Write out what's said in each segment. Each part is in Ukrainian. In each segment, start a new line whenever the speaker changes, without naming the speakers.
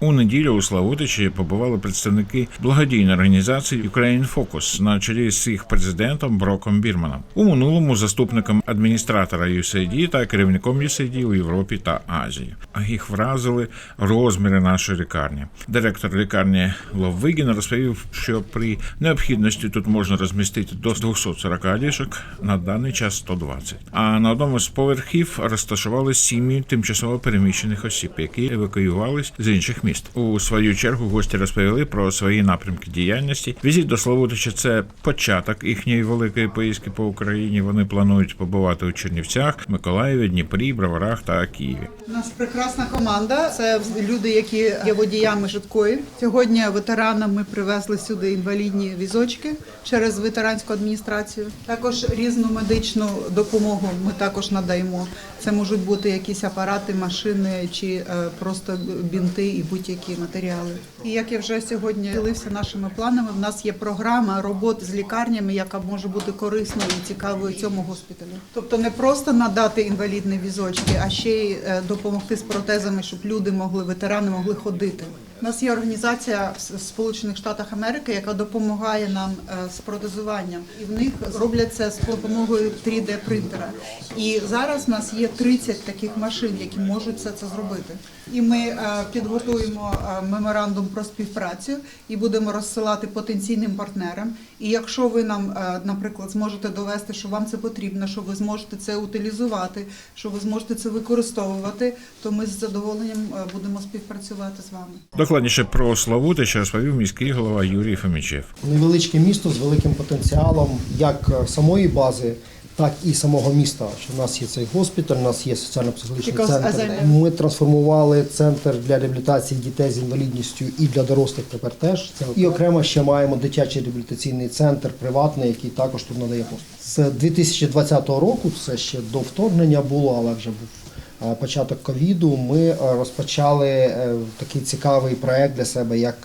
У неділю у Славутичі побували представники благодійної організації Ukraine Focus на чолі з їх президентом Броком Бірманом. У минулому заступником адміністратора USAID та керівником USAID у Європі та Азії. А їх вразили розміри нашої лікарні. Директор лікарні Ловвигін розповів, що при необхідності тут можна розмістити до 240 ліжок, на даний час 120. А на одному з поверхів розташували сім'ї тимчасово переміщених осіб, які евакуювались з інших міст. У свою чергу гості розповіли про свої напрямки діяльності. Візит до Славутича – це початок їхньої великої поїздки по Україні. Вони планують побувати у Чернівцях, Миколаєві, Дніпрі, Броварах та Києві.
У нас прекрасна команда. Це люди, які є водіями швидкої. Сьогодні ветеранам ми привезли сюди інвалідні візочки через ветеранську адміністрацію. Також різну медичну допомогу ми також надаємо. Це можуть бути якісь апарати, машини чи е, просто бінти і будь-які матеріали. І як я вже сьогодні ділився нашими планами, в нас є програма роботи з лікарнями, яка може бути корисною і цікавою цьому госпіталю. Тобто не просто надати інвалідні візочки, а ще й е, допомогти з протезами, щоб люди могли, ветерани могли ходити. У нас є організація в Сполучених Штатах Америки, яка допомагає нам е, з протезуванням, і в них роблять це з допомогою 3D принтера. І зараз у нас є 30 таких машин, які можуть все це зробити. І ми е, підготуємо е, меморандум про співпрацю і будемо розсилати потенційним партнерам. І якщо ви нам, наприклад, зможете довести, що вам це потрібно, що ви зможете це утилізувати, що ви зможете це використовувати, то ми з задоволенням будемо співпрацювати з вами.
Докладніше про Славутича розповів міський голова Юрій Фомічев.
невеличке місто з великим потенціалом як е, самої бази, так і самого міста. Що в нас є цей госпіталь, у нас є соціально-психологічний центр. Ми трансформували центр для реабілітації дітей з інвалідністю і для дорослих тепер теж. Це і окремо ще маємо дитячий реабілітаційний центр приватний, який також тут надає послуги. З 2020 року, це ще до вторгнення було, але вже був. Е, Початок ковіду ми е, розпочали е, такий цікавий проект для себе як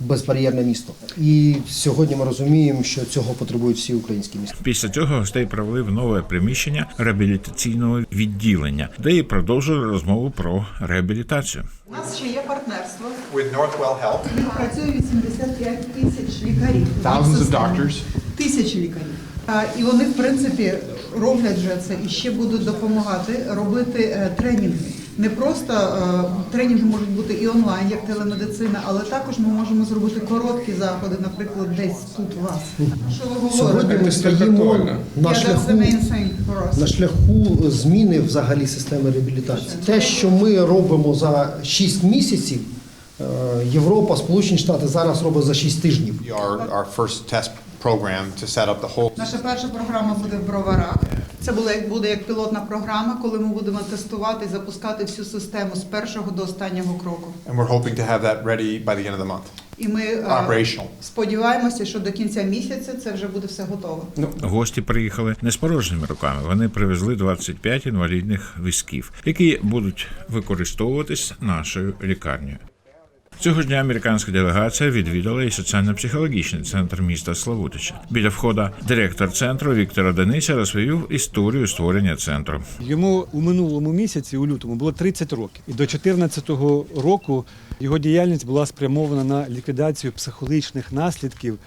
безбар'єрне місто. І сьогодні ми розуміємо, що цього потребують всі українські міста.
Після цього гостей провели в нове приміщення реабілітаційного відділення, де і продовжили розмову про реабілітацію.
У нас ще є партнерство.
with Northwell Health,
працює 85 тисяч лікарів.
thousands of doctors.
Тисячі лікарів. А, І вони, в принципі, роблять вже це і ще будуть допомагати робити е, тренінги. Не просто е, тренінги можуть бути і онлайн, як телемедицина, але також ми можемо зробити короткі заходи, наприклад, десь тут у вас. Що ви
Сьогодні
говорите?
ми стоїмо на шляху на шляху зміни взагалі системи реабілітації. Те, що ми робимо за 6 місяців, е, Європа, Сполучені Штати зараз робить за 6 тижнів.
Our, our first test program to set up the whole
Наша перша програма буде в броварах. Це буде як буде як пілотна програма, коли ми будемо тестувати і запускати всю систему з першого до останнього кроку.
and we're hoping to have that ready by the end of the month.
І ми е,
Operational.
сподіваємося, що до кінця місяця це вже буде все готово.
Гості приїхали не з порожніми руками. Вони привезли 25 інвалідних візків, які будуть використовуватись нашою лікарнею. Цього ж дня американська делегація відвідала і соціально-психологічний центр міста Славутича. Біля входа директор центру Віктора Денися розповів історію створення центру.
Йому у минулому місяці, у лютому, було 30 років. І до 2014 року його діяльність була спрямована на ліквідацію психологічних наслідків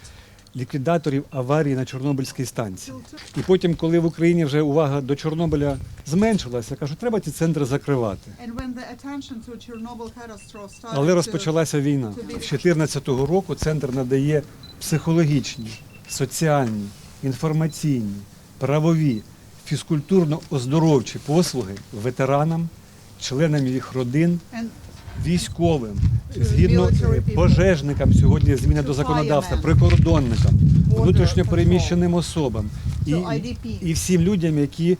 ліквідаторів аварії на Чорнобильській станції. І потім, коли в Україні вже увага до Чорнобиля зменшилася, кажуть, треба ці центри закривати. Але розпочалася війна. З 2014 року центр надає психологічні, соціальні, інформаційні, правові, фізкультурно-оздоровчі послуги ветеранам, членам їх родин, військовим, згідно пожежникам сьогодні зміна до законодавства, прикордонникам, внутрішньопереміщеним особам і, і всім людям, які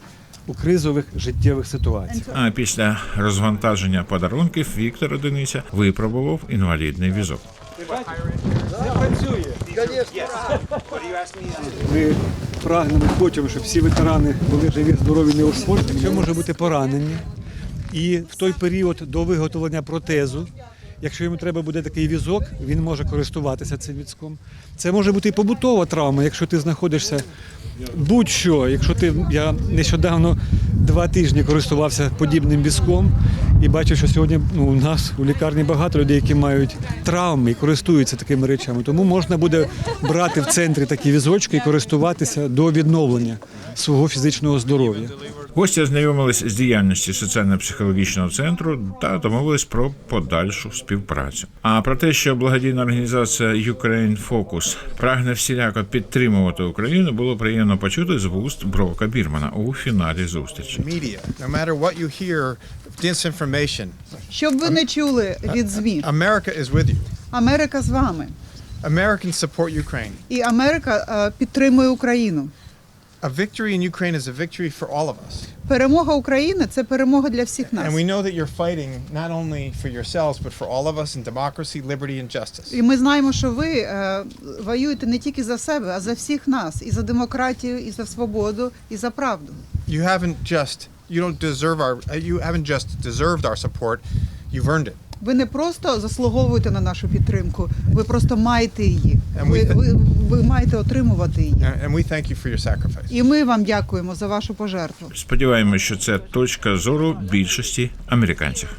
у кризових життєвих ситуаціях.
А після розвантаження подарунків Віктора Денися випробував інвалідний візок.
Ми прагнемо, хочемо, щоб всі ветерани були живі, здорові, неушкоджені. Це може бути поранення. І в той період до виготовлення протезу, якщо йому треба буде такий візок, він може користуватися цим візком. Це може бути і побутова травма, якщо ти знаходишся будь-що, якщо ти я нещодавно два тижні користувався подібним візком і бачу, що сьогодні ну, у нас у лікарні багато людей, які мають травми і користуються такими речами. Тому можна буде брати в центрі такі візочки і користуватися до відновлення свого фізичного здоров'я.
Гості ознайомились з діяльністю соціально-психологічного центру та домовились про подальшу співпрацю. А про те, що благодійна організація Ukraine Focus прагне всіляко підтримувати Україну, було приємно почути з вуст Брока Бірмана у фіналі зустрічі.
disinformation,
Щоб ви не чули від ЗМІ,
America is with you.
Америка з вами,
Americans support Ukraine.
і Америка е, підтримує Україну.
A victory in Ukraine is a victory for all of us.
Перемога України це перемога для всіх нас.
And we know that you're fighting not only for yourselves, but for all of us in democracy, liberty, and justice.
І ми знаємо, що ви е, воюєте не тільки за себе, а за всіх нас, і за демократію, і за свободу, і за правду.
You haven't just you don't deserve our uh, you haven't just deserved our support, you've earned it.
Ви не просто заслуговуєте на нашу підтримку, ви просто маєте її. Ви, ви, ви маєте отримувати її.
And and we thank you for your.
І ми вам дякуємо за вашу пожертву.
Сподіваємось, що це точка зору більшості американців.